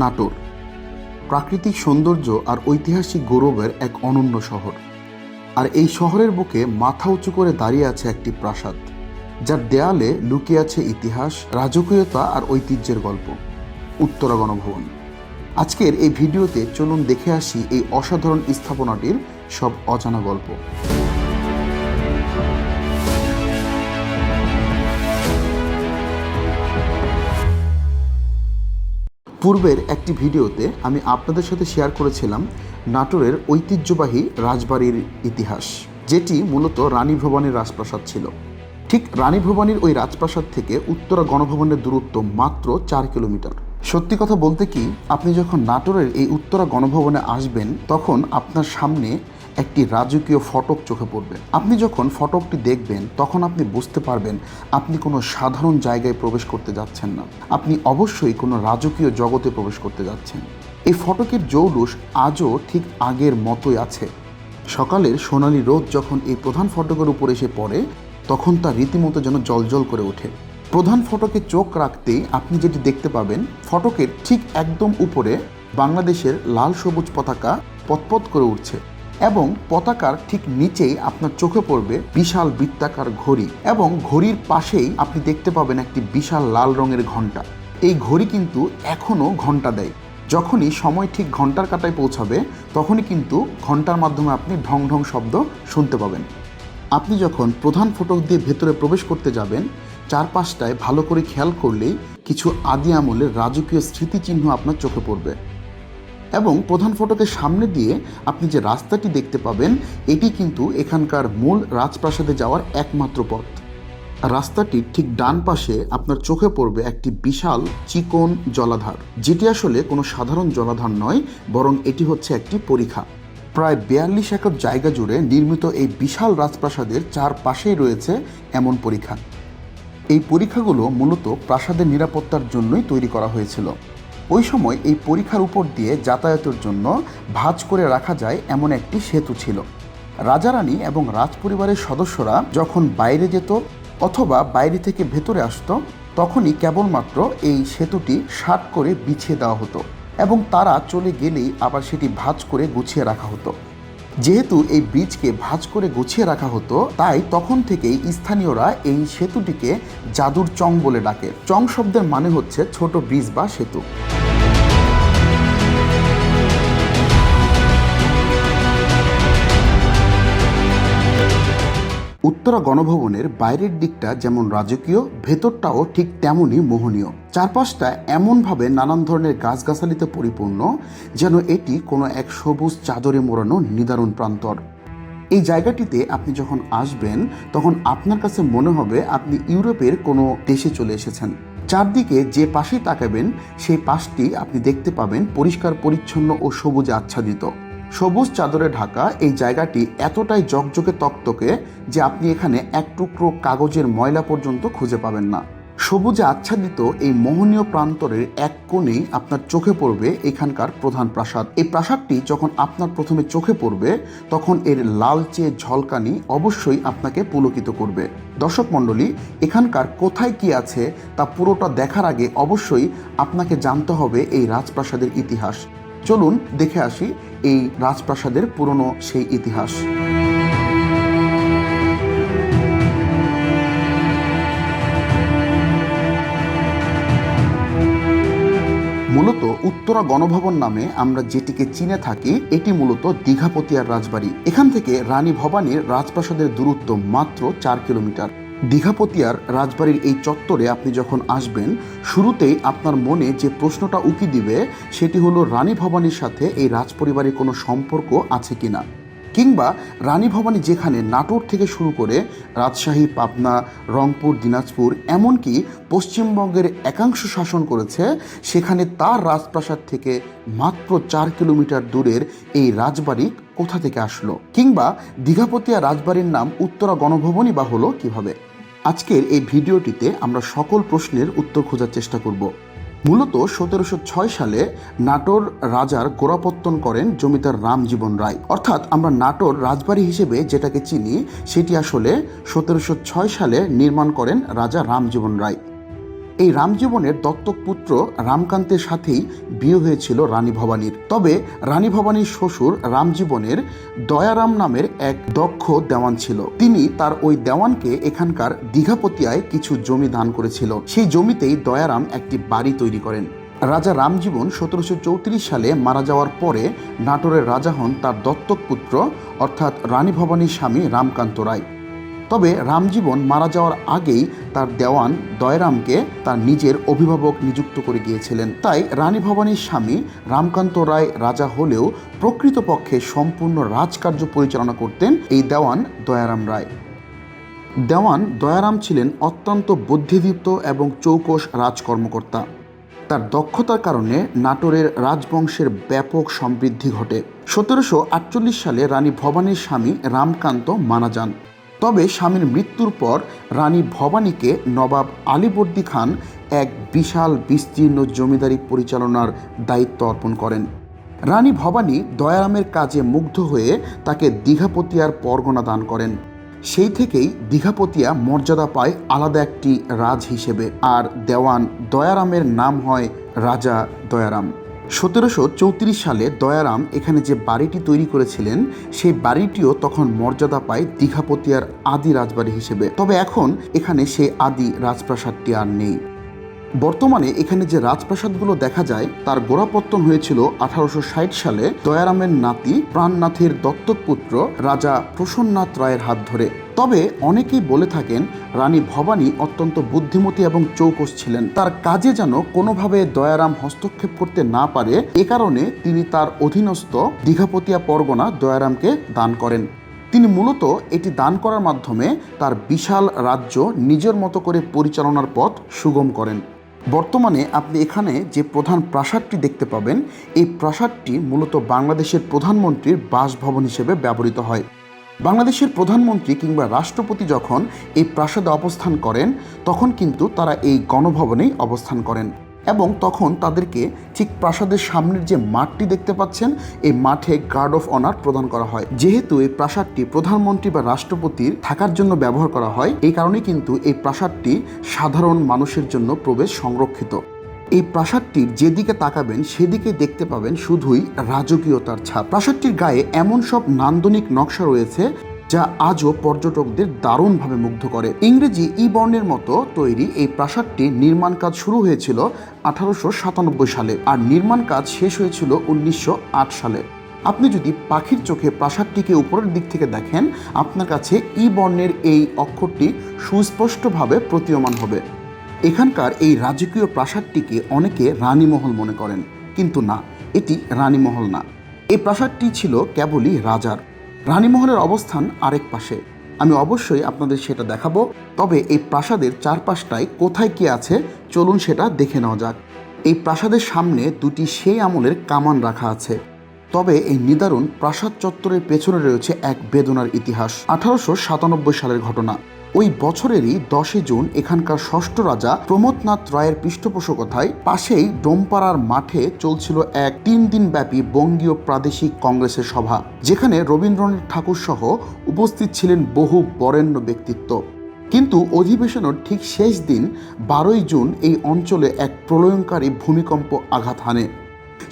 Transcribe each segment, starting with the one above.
নাটোর। প্রাকৃতিক সৌন্দর্য আর ঐতিহাসিক গৌরবের এক অনন্য শহর। আর এই শহরের বুকে মাথা উঁচু করে দাঁড়িয়ে আছে একটি প্রাসাদ, যার দেয়ালে লুকিয়ে আছে ইতিহাস, রাজকীয়তা আর ঐতিহ্যের গল্প। উত্তরা গণভবন আজকের এই ভিডিওতে চলুন দেখে আসি এই অসাধারণ স্থাপনাটির সব অজানা গল্প। পূর্বের একটি ভিডিওতে আমি আপনাদের সাথে শেয়ার করেছিলাম নাটোরের ঐতিহ্যবাহী রাজবাড়ির ইতিহাস, যেটি মূলত রানী ভবানীর রাজপ্রাসাদ ছিল। ঠিক রানী ভবানীর ওই রাজপ্রাসাদ থেকে উত্তরা গণভবনের দূরত্ব মাত্র চার কিলোমিটার। সত্যি কথা বলতে কি, আপনি যখন নাটোরের এই উত্তরা গণভবনে আসবেন, তখন আপনার সামনে একটি রাজকীয় ফটক চোখে পড়বে। আপনি যখন ফটকটি দেখবেন, তখন আপনি বুঝতে পারবেন আপনি কোনো সাধারণ জায়গায় প্রবেশ করতে যাচ্ছেন না। আপনি অবশ্যই কোনো রাজকীয় জগতে প্রবেশ করতে যাচ্ছেন। এই ফটকের জৌলুস আজও ঠিক আগের মতোই আছে। সকালের সোনালি রোদ যখন এই প্রধান ফটকের উপর এসে পড়ে, তখন তা রীতিমতো যেন জলজল করে ওঠে। প্রধান ফটকে চোখ রাখতেই আপনি যেটি দেখতে পাবেন, ফটকের ঠিক একদম উপরে বাংলাদেশের লাল সবুজ পতাকা পতপত করে উঠছে। এবং পতাকার ঠিক নিচেই আপনার চোখে পড়বে বিশাল বৃত্তাকার ঘড়ি এবং ঘড়ির পাশেই আপনি দেখতে পাবেন একটি বিশাল লাল রঙের ঘণ্টা। এই ঘড়ি কিন্তু এখনও ঘণ্টা দেয়। যখনই সময় ঠিক ঘণ্টার কাটায় পৌঁছাবে, তখনই কিন্তু ঘণ্টার মাধ্যমে আপনি ঢং ঢং শব্দ শুনতে পাবেন। আপনি যখন প্রধান ফটক দিয়ে ভেতরে প্রবেশ করতে যাবেন, চারপাশটায় ভালো করে খেয়াল করলেই কিছু আদি আমলের রাজকীয় স্মৃতিচিহ্ন আপনার চোখে পড়বে। এবং প্রধান ফটকের সামনে দিয়ে আপনি যে রাস্তাটি দেখতে পাবেন, এটি কিন্তু এখানকার মূল রাজপ্রাসাদে যাওয়ার একমাত্র পথ। রাস্তাটির ঠিক ডান পাশে আপনার চোখে পড়বে একটি বিশাল চিকন জলাধার, যেটি আসলে কোনো সাধারণ জলাধার নয়, বরং এটি হচ্ছে একটি পরীক্ষা প্রায় বিয়াল্লিশ একর জায়গা জুড়ে নির্মিত এই বিশাল রাজপ্রাসাদের চারপাশেই রয়েছে এমন পরীক্ষা এই পরীক্ষাগুলো মূলত প্রাসাদের নিরাপত্তার জন্যই তৈরি করা হয়েছিল। ওই সময় এই পরীক্ষার উপর দিয়ে যাতায়াতের জন্য ভাঁজ করে রাখা যায় এমন একটি সেতু ছিল। রাজারানী এবং রাজপরিবারের সদস্যরা যখন বাইরে যেত অথবা বাইরে থেকে ভেতরে আসতো, তখনই কেবলমাত্র এই সেতুটি শার্ট করে বিছিয়ে দেওয়া হতো এবং তারা চলে গেলেই আবার সেটি ভাঁজ করে গুছিয়ে রাখা হতো। যেহেতু এই ব্রিজকে ভাঁজ করে গুছিয়ে রাখা হতো, তাই তখন থেকেই স্থানীয়রা এই সেতুটিকে জাদুর চং বলে ডাকে। চং শব্দের মানে হচ্ছে ছোট ব্রিজ বা সেতু। উত্তরা গণভবনের বাইরের দিকটা যেমন রাজকীয়, ভেতরটাও ঠিক তেমনই মোহনীয়। চারপাশটা এমনভাবে নানান ধরনের গাছগাছালিতে পরিপূর্ণ যেন এটি কোনো এক সবুজ চাদরে মোড়ানো নিদারুণ প্রান্তর। এই জায়গাটিতে আপনি যখন আসবেন, তখন আপনার কাছে মনে হবে আপনি ইউরোপের কোনো দেশে চলে এসেছেন। চারদিকে যে পাশেই তাকাবেন, সেই পাশটি আপনি দেখতে পাবেন পরিষ্কার, পরিচ্ছন্ন ও সবুজে আচ্ছাদিত। সবুজ চাদরে ঢাকা এই জায়গাটি এতটাই জকজকে তক্তকে যে আপনি এখানে এক টুকরো কাগজের ময়লা পর্যন্ত খুঁজে পাবেন না। সবুজে আচ্ছাদিত এই মোহনীয় প্রান্তরের এক কোণেই আপনার চোখে পড়বে এখানকার প্রধান প্রাসাদ। এই প্রাসাদটি যখন আপনার প্রথমে চোখে পড়বে, তখন এর লালচে ঝলকানি অবশ্যই আপনাকে পুলকিত করবে। দর্শক মণ্ডলী, এখানকার কোথায় কি আছে তা পুরোটা দেখার আগে অবশ্যই আপনাকে জানতে হবে এই রাজপ্রাসাদের ইতিহাস। চলুন দেখে আসি এই রাজপ্রাসাদের পুরনো সেই ইতিহাস। মূলত উত্তরা গণভবন নামে আমরা যেটিকে চিনে থাকি, এটি মূলত দীঘাপতিয়ার রাজবাড়ি। এখান থেকে রানী ভবানীর রাজপ্রাসাদের দূরত্ব মাত্র চার কিলোমিটার। দীঘাপতিয়ার রাজবাড়ির এই চত্বরে আপনি যখন আসবেন, শুরুতেই আপনার মনে যে প্রশ্নটা উকি দিবে, সেটি হলো রানী ভবানীর সাথে এই রাজপরিবারের কোনো সম্পর্ক আছে কিনা? কিংবা রানী ভবানী যেখানে নাটোর থেকে শুরু করে রাজশাহী, পাবনা, রংপুর, দিনাজপুর, এমনকি পশ্চিমবঙ্গের একাংশ শাসন করেছে, সেখানে তার রাজপ্রাসাদ থেকে মাত্র চার কিলোমিটার দূরের এই রাজবাড়ি কোথা থেকে আসলো? কিংবা দীঘাপতিয়া রাজবাড়ির নাম উত্তরা গণভবনই বা হলো কীভাবে? আজকের এই ভিডিওটিতে আমরা সকল প্রশ্নের উত্তর খোঁজার চেষ্টা করব। মূলত সতেরোশো ছয় সালে নাটোর রাজার গোড়াপত্তন করেন জমিদার রামজীবন রায়। অর্থাৎ আমরা নাটোর রাজবাড়ি হিসেবে যেটাকে চিনি, সেটি আসলে সতেরোশো ছয় সালে নির্মাণ করেন রাজা রামজীবন রায়। এই রামজীবনের দত্তক পুত্র রামকান্তের সাথেই বিয়ে হয়েছিল রানী ভবানীর। তবে রানী ভবানীর শ্বশুর রামজীবনের দয়ারাম নামের এক দক্ষ দেওয়ান ছিল। তিনি তার ওই দেওয়ানকে এখানকার দীঘাপতিয়ায় কিছু জমি দান করেছিল। সেই জমিতেই দয়ারাম একটি বাড়ি তৈরি করেন। রাজা রামজীবন সতেরোশো চৌত্রিশ সালে মারা যাওয়ার পরে নাটোরের রাজা হন তার দত্তক পুত্র, অর্থাৎ রানী ভবানীর স্বামী রামকান্ত রায়। তবে রামজীবন মারা যাওয়ার আগেই তার দেওয়ান দয়রামকে তার নিজের অভিভাবক নিযুক্ত করে গিয়েছিলেন। তাই রানী ভবানীর স্বামী রামকান্ত রায় রাজা হলেও প্রকৃতপক্ষে সম্পূর্ণ রাজকার্য পরিচালনা করতেন এই দেওয়ান দয়ারাম রায়। দেওয়ান দয়ারাম ছিলেন অত্যন্ত বুদ্ধিদীপ্ত এবং চৌকস রাজকর্মকর্তা। তার দক্ষতার কারণে নাটোরের রাজবংশের ব্যাপক সমৃদ্ধি ঘটে। সতেরোশো আটচল্লিশ সালে রানী ভবানীর স্বামী রামকান্ত মারা যান। তবে স্বামীর মৃত্যুর পর রানী ভবানীকে নবাব আলীবর্দী খান এক বিশাল বিস্তীর্ণ জমিদারি পরিচালনার দায়িত্ব অর্পণ করেন। রানী ভবানী দয়ারামের কাজে মুগ্ধ হয়ে তাকে দীঘাপতিয়ার পরগনা দান করেন। সেই থেকেই দীঘাপতিয়া মর্যাদা পায় আলাদা একটি রাজ হিসেবে, আর দেওয়ান দয়ারামের নাম হয় রাজা দয়ারাম। সতেরোশো চৌত্রিশ সালে দয়ারাম এখানে যে বাড়িটি তৈরি করেছিলেন, সেই বাড়িটিও তখন মর্যাদা পায় দীঘাপতিয়ার আদি রাজবাড়ি হিসেবে। তবে এখন এখানে সেই আদি রাজপ্রাসাদটি আর নেই। বর্তমানে এখানে যে রাজপ্রাসাদগুলো দেখা যায়, তার গোড়াপত্তন হয়েছিল আঠারোশো ষাট সালে দয়ারামের নাতি প্রাণনাথের দত্তক পুত্র রাজা প্রসন্নাথ রায়ের হাত ধরে। তবে অনেকেই বলে থাকেন, রানী ভবানী অত্যন্ত বুদ্ধিমতী এবং চৌকস ছিলেন। তার কাজে যেন কোনোভাবে দয়ারাম হস্তক্ষেপ করতে না পারে, এ কারণে তিনি তার অধীনস্থ দীঘাপতিয়া পরগনা দয়ারামকে দান করেন। তিনি মূলত এটি দান করার মাধ্যমে তার বিশাল রাজ্য নিজের মতো করে পরিচালনার পথ সুগম করেন। বর্তমানে আপনি এখানে যে প্রধান প্রাসাদটি দেখতে পাবেন, এই প্রাসাদটি মূলত বাংলাদেশের প্রধানমন্ত্রীর বাসভবন হিসেবে ব্যবহৃত হয়। বাংলাদেশের প্রধানমন্ত্রী কিংবা রাষ্ট্রপতি যখন এই প্রাসাদে অবস্থান করেন, তখন কিন্তু তারা এই গণভবনেই অবস্থান করেন এবং তখন তাদেরকে ঠিক প্রাসাদের সামনের যে মাঠটি দেখতে পাচ্ছেন, এই মাঠে গার্ড অফ অনার প্রদান করা হয়। যেহেতু এই প্রাসাদটি প্রধানমন্ত্রী বা রাষ্ট্রপতির থাকার জন্য ব্যবহার করা হয়, এই কারণে কিন্তু এই প্রাসাদটি সাধারণ মানুষের জন্য প্রবেশ সংরক্ষিত। এই প্রাসাদটির যেদিকে তাকাবেন, সেদিকে দেখতে পাবেন শুধুই রাজকীয়তার ছাপ। প্রাসাদটির গায়ে এমন সব নান্দনিক নকশা রয়েছে যা আজও পর্যটকদের দারুণভাবে মুগ্ধ করে। ইংরেজি ই বর্ণের মতো তৈরি এই প্রাসাদটির নির্মাণ কাজ শুরু হয়েছিল আঠারোশো সাতানব্বই সালে আর নির্মাণ কাজ শেষ হয়েছিল উনিশশো আট সালে। আপনি যদি পাখির চোখে প্রাসাদটিকে উপরের দিক থেকে দেখেন, আপনার কাছে ই বর্ণের এই অক্ষরটি সুস্পষ্টভাবে প্রতীয়মান হবে। এখানকার এই রাজকীয় প্রাসাদটিকে অনেকে রানীমহল মনে করেন, কিন্তু না, এটি রানীমহল না। এই প্রাসাদটি ছিল কেবলই রাজার। রানীমহলের অবস্থান আরেক পাশে। আমি অবশ্যই আপনাদের সেটা দেখাবো, তবে এই প্রাসাদের চারপাশটায় কোথায় কি আছে, চলুন সেটা দেখে নেওয়া যাক। এই প্রাসাদের সামনে দুটি সেই আমলের কামান রাখা আছে। তবে এই নিদারুণ প্রাসাদ চত্বরের পেছনে রয়েছে এক বেদনার ইতিহাস, আঠারোশো সাতানব্বই সালের ঘটনা। ওই বছরেরই দশই জুন এখানকার ষষ্ঠ রাজা প্রমোদনাথ রায়ের পৃষ্ঠপোষকতায় পাশেই ডোমপাড়ার মাঠে চলছিল এক তিন দিন ব্যাপী বঙ্গীয় প্রাদেশিক কংগ্রেসের সভা, যেখানে রবীন্দ্রনাথ ঠাকুর সহ উপস্থিত ছিলেন বহু বরেণ্য ব্যক্তিত্ব। কিন্তু অধিবেশনের ঠিক শেষ দিন, বারোই জুন, এই অঞ্চলে এক প্রলয়ঙ্কারী ভূমিকম্প আঘাত হানে।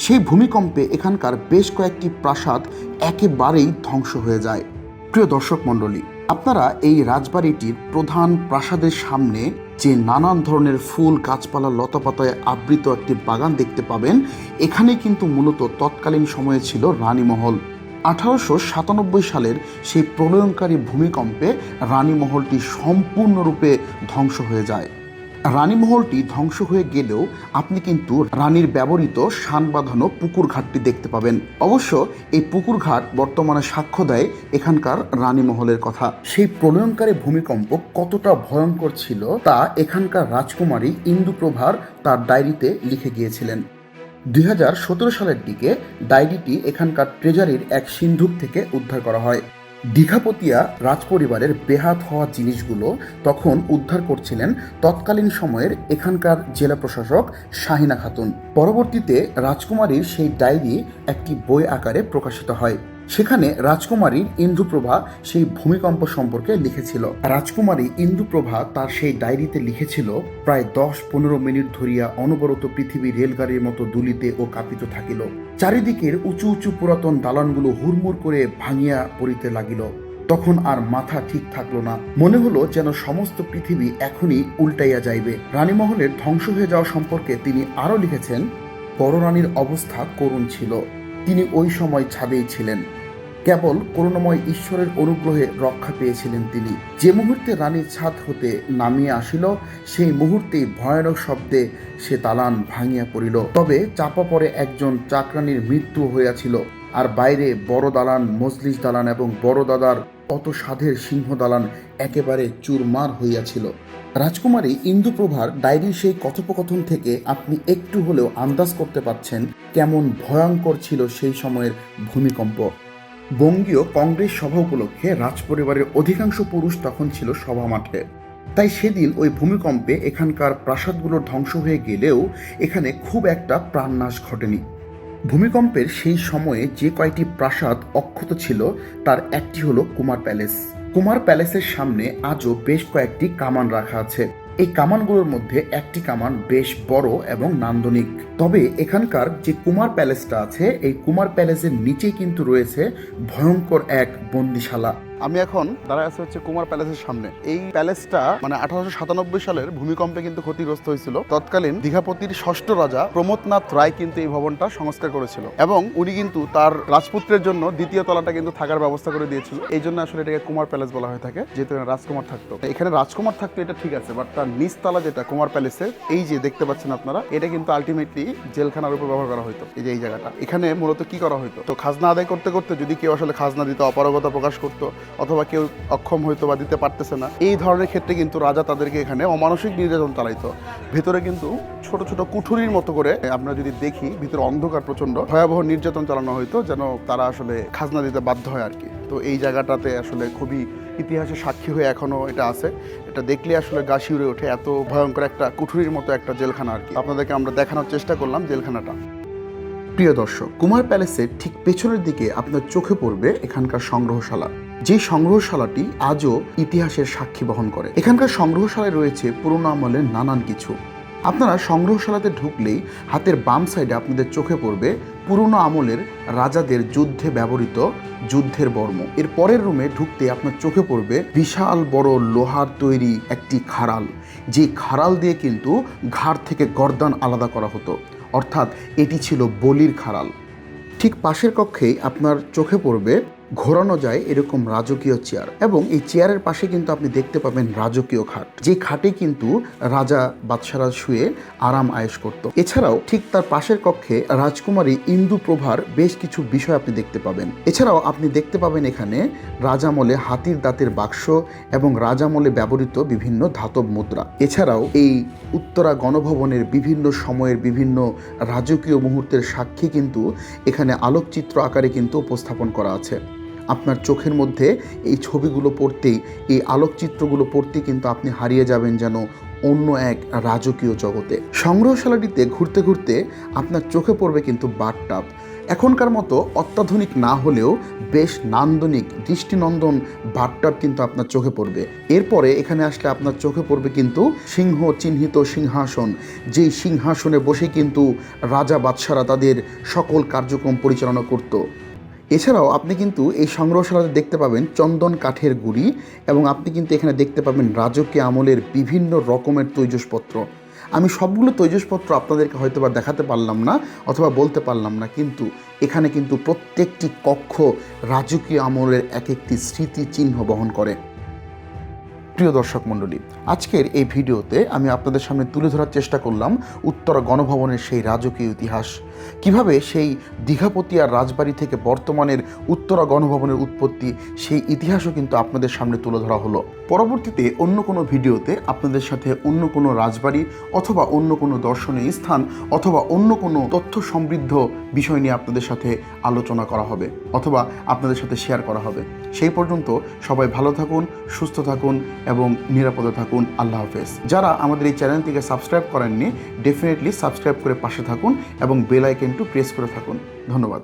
সেই ভূমিকম্পে এখানকার বেশ কয়েকটি প্রাসাদ একেবারেই ধ্বংস হয়ে যায়। প্রিয় দর্শক মণ্ডলী আপনারা এই রাজবাড়িটির প্রধান প্রাসাদের সামনে যে নানান ধরনের ফুল, গাছপালা, লতাপাতায় আবৃত একটি বাগান দেখতে পাবেন এখানে কিন্তু মূলত তৎকালীন সময়ে ছিল রানীমহল। আঠারোশো সাতানব্বই সালের সেই প্রলয়ঙ্কারী ভূমিকম্পে রানীমহলটি সম্পূর্ণরূপে ধ্বংস হয়ে যায়। রানীমহলটি ধ্বংস হয়ে গেলেও আপনি কিন্তু রানীর ব্যবহৃত শান বাঁধানো পুকুর ঘাটটি দেখতে পাবেন। অবশ্য এই পুকুর ঘাট বর্তমানে সাক্ষ্য দেয় এখানকার রানীমহলের কথা। সেই প্রলয়ঙ্কারী ভূমিকম্প কতটা ভয়ঙ্কর ছিল তা এখানকার রাজকুমারী ইন্দুপ্রভার তার ডায়েরিতে লিখে গিয়েছিলেন। দুই হাজার সতেরো সালের দিকে ডায়েরিটি এখানকার ট্রেজারির এক সিন্ধুক থেকে উদ্ধার করা হয়। দীঘাপতিয়া রাজপরিবারের বেহাত হওয়া জিনিসগুলো তখন উদ্ধার করছিলেন তৎকালীন সময়ের এখানকার জেলা প্রশাসক শাহিনা খাতুন। পরবর্তীতে রাজকুমারীর সেই ডায়েরি একটি বই আকারে প্রকাশিত হয়। সেখানে রাজকুমারীর ইন্দুপ্রভা সেই ভূমিকম্প সম্পর্কে লিখেছিল। রাজকুমারী ইন্দুপ্রভা তার সেই ডায়েরিতে লিখেছিল, প্রায় দশ পনেরো মিনিট ধরিয়া অনবরত পৃথিবী রেলগাড়ির মতো দুলিতে ও কাঁপিত থাকিল। চারিদিকের উঁচু উঁচু পুরাতন দালানগুলো হুড়মুড় করে ভাঙিয়া পড়িতে লাগিল। তখন আর মাথা ঠিক থাকল না। মনে হলো যেন সমস্ত পৃথিবী এখনই উল্টাইয়া যাইবে। রানীমহলের ধ্বংস হয়ে যাওয়া সম্পর্কে তিনি আরও লিখেছেন, বড় রানীর অবস্থা করুণ ছিল। তিনি ওই সময় ছাদেই ছিলেন। কেবল করুণাময় ঈশ্বরের অনুগ্রহে রক্ষা পেয়েছিলেন তিনি। যে মুহূর্তে রানীর ছাদ হতে নামিয়ে আসিল, সেই মুহূর্তেই ভয়ানক শব্দে সে দালান ভাঙিয়া পড়িল। তবে চাপা পড়ে একজন চাকরানির মৃত্যু হইয়াছিল। আর বাইরে বড় দালান, মজলিস দালান এবং বড় দাদার অত সাধের সিংহ দালান একেবারে চুরমার হইয়াছিল। রাজকুমারী ইন্দুপ্রভার ডায়েরির সেই কথোপকথন থেকে আপনি একটু হলেও আন্দাজ করতে পারছেন কেমন ভয়ঙ্কর ছিল সেই সময়ের ভূমিকম্প। বঙ্গীয় কংগ্রেস সভা উপলক্ষে রাজপরিবারের অধিকাংশ পুরুষ তখন ছিল সভা মাঠে। তাই সেদিন ওই ভূমিকম্পে এখানকার প্রাসাদগুলো ধ্বংস হয়ে গেলেও এখানে খুব একটা প্রাণনাশ ঘটেনি। ভূমিকম্পের সেই সময়ে যে কয়টি প্রাসাদ অক্ষত ছিল, তার একটি হলো কুমার প্যালেস। কুমার প্যালেসের সামনে আজও বেশ কয়েকটি কামান রাখা আছে। এই কামানগুলোর মধ্যে একটি কামান বেশ বড় এবং নান্দনিক। তবে এখানকার যে কুমার প্যালেসটা আছে, এই কুমার প্যালেসের নিচে কিন্তু রয়েছে ভয়ঙ্কর এক বন্দিশালা। আমি এখন দাঁড়ায় আছে হচ্ছে কুমার প্যালেসের সামনে। এই প্যালেসটা মানে আঠারোশো সাতানব্বই সালের ভূমিকম্পে কিন্তু ক্ষতিগ্রস্ত হয়েছিল। তৎকালীন দীঘাপতির ষষ্ঠ রাজা প্রমোদনাথ রায় কিন্তু এই ভবনটা সংস্কার করেছিল এবং উনি কিন্তু তার রাজপুত্রের জন্য দ্বিতীয় তলাটা কিন্তু থাকার ব্যবস্থা করে দিয়েছিল। এই জন্য আসলে এটাকে কুমার প্যালেস বলা হয়ে থাকে, যেহেতু রাজকুমার থাকতো। এখানে রাজকুমার থাকতো এটা ঠিক আছে বাট তার নিচতলা যেটা কুমার প্যালেসের, এই যে দেখতে পাচ্ছেন আপনারা, এটা কিন্তু আলটিমেটলি জেলখানার উপর ব্যবহার করা হতো এই যে এই জায়গাটা। এখানে মূলত কি করা হতো তো খাজনা আদায় করতে করতে যদি কেউ আসলে খাজনা দিতে, অপারগতা প্রকাশ করতো অথবা কেউ অক্ষম হইতো বা দিতে পারতেছে না। এই ধরনের ক্ষেত্রে কিন্তু রাজা তাদেরকে এখানে অমানসিক নির্যাতন চালাইতো। ভেতরে কিন্তু ছোট ছোট কুঠুরির মতো করে আমরা যদি দেখি, ভিতরে অন্ধকার প্রচণ্ড ভয়াবহ নির্যাতন চালানো হয়তো যেন তারা আসলে খাজনা দিতে বাধ্য হয় আর কি তো এই জায়গাটাতে আসলে খুবই ইতিহাসে সাক্ষী হয়ে এখনও এটা আছে। এটা দেখলে আসলে গা শিউরে ওঠে এত ভয়ঙ্কর একটা কুঠুরির মতো একটা জেলখানা আর কি আপনাদেরকে আমরা দেখানোর চেষ্টা করলাম জেলখানাটা। প্রিয় দর্শক, কুমার প্যালেসের ঠিক পেছনের দিকে আপনার চোখে পড়বে এখানকার সংগ্রহশালা। যে সংগ্রহশালাটি আজও ইতিহাসের সাক্ষী বহন করে। এখানকার সংগ্রহশালায় রয়েছে পুরোনো আমলের নানান কিছু। আপনারা সংগ্রহশালাতে ঢুকলেই হাতের বাম সাইডে আপনাদের চোখে পড়বে পুরনো আমলের রাজাদের যুদ্ধে ব্যবহৃত যুদ্ধের বর্ম। এর পরের রুমে ঢুকতে আপনার চোখে পড়বে বিশাল বড় লোহার তৈরি একটি খাড়াল। যে খাড়াল দিয়ে কিন্তু ঘাড় থেকে গর্দান আলাদা করা হতো। অর্থাৎ এটি ছিল বলির খাড়াল। ঠিক পাশের কক্ষেই আপনার চোখে পড়বে ঘোরানো যায় এরকম রাজকীয় চেয়ার এবং এই চেয়ারের পাশে কিন্তু আপনি দেখতে পাবেন রাজকীয় খাট। যে খাটে কিন্তু রাজা বাদশারা শুয়ে আরাম আয়েশ করত। এছাড়াও ঠিক তার পাশের কক্ষে রাজকুমারী ইন্দু প্রভার বেশ কিছু বিষয় আপনি দেখতে পাবেন। এছাড়াও আপনি দেখতে পাবেন এখানে রাজামলে হাতির দাঁতের বাক্স এবং রাজামলে ব্যবহৃত বিভিন্ন ধাতব মুদ্রা। এছাড়াও এই উত্তরা গণভবনের বিভিন্ন সময়ের বিভিন্ন রাজকীয় মুহূর্তের সাক্ষী কিন্তু এখানে আলোকচিত্র আকারে কিন্তু উপস্থাপন করা আছে। আপনার চোখের মধ্যে এই ছবিগুলো পড়তেই, এই আলোকচিত্রগুলো পড়তেই কিন্তু আপনি হারিয়ে যাবেন যেন অন্য এক রাজকীয় জগতে। সংগ্রহশালাটিতে ঘুরতে ঘুরতে আপনার চোখে পড়বে কিন্তু বাথটাব এখনকার মতো অত্যাধুনিক না হলেও বেশ নান্দনিক দৃষ্টিনন্দন বাথটাব কিন্তু আপনার চোখে পড়বে। এরপরে এখানে আসলে আপনার চোখে পড়বে কিন্তু সিংহ চিহ্নিত সিংহাসন। যেই সিংহাসনে বসে কিন্তু রাজা বাদশারা তাদের সকল কার্যক্রম পরিচালনা করত। এছাড়াও আপনি কিন্তু এই সংগ্রহশালাতে দেখতে পাবেন চন্দন কাঠের গুড়ি এবং আপনি কিন্তু এখানে দেখতে পাবেন রাজকীয় আমলের বিভিন্ন রকমের তৈজসপত্র। আমি সবগুলো তৈজসপত্র আপনাদেরকে হয়তো বা দেখাতে পারলাম না অথবা বলতে পারলাম না, কিন্তু এখানে কিন্তু প্রত্যেকটি কক্ষ রাজকীয় আমলের এক একটি স্মৃতিচিহ্ন বহন করে। প্রিয় দর্শক মণ্ডলী, আজকের এই ভিডিওতে আমি আপনাদের সামনে তুলে ধরার চেষ্টা করলাম উত্তর গণভবনের সেই রাজকীয় ইতিহাস। কীভাবে সেই দীঘাপতিয়ার রাজবাড়ি থেকে বর্তমানের উত্তরা গণভবনের উৎপত্তি, সেই ইতিহাসও কিন্তু আপনাদের সামনে তুলে ধরা হলো। পরবর্তীতে অন্য কোনো ভিডিওতে আপনাদের সাথে অন্য কোনো রাজবাড়ি অথবা অন্য কোনো দর্শনীয় স্থান অথবা অন্য কোনো তথ্য সমৃদ্ধ বিষয় নিয়ে আপনাদের সাথে আলোচনা করা হবে অথবা আপনাদের সাথে শেয়ার করা হবে। সেই পর্যন্ত সবাই ভালো থাকুন, সুস্থ থাকুন এবং নিরাপদে থাকুন। আল্লাহ হাফেজ। যারা আমাদের এই চ্যানেলটিকে সাবস্ক্রাইব করেননি ডেফিনেটলি সাবস্ক্রাইব করে পাশে থাকুন এবং বেল আইকনটু প্রেস করে থাকুন। ধন্যবাদ।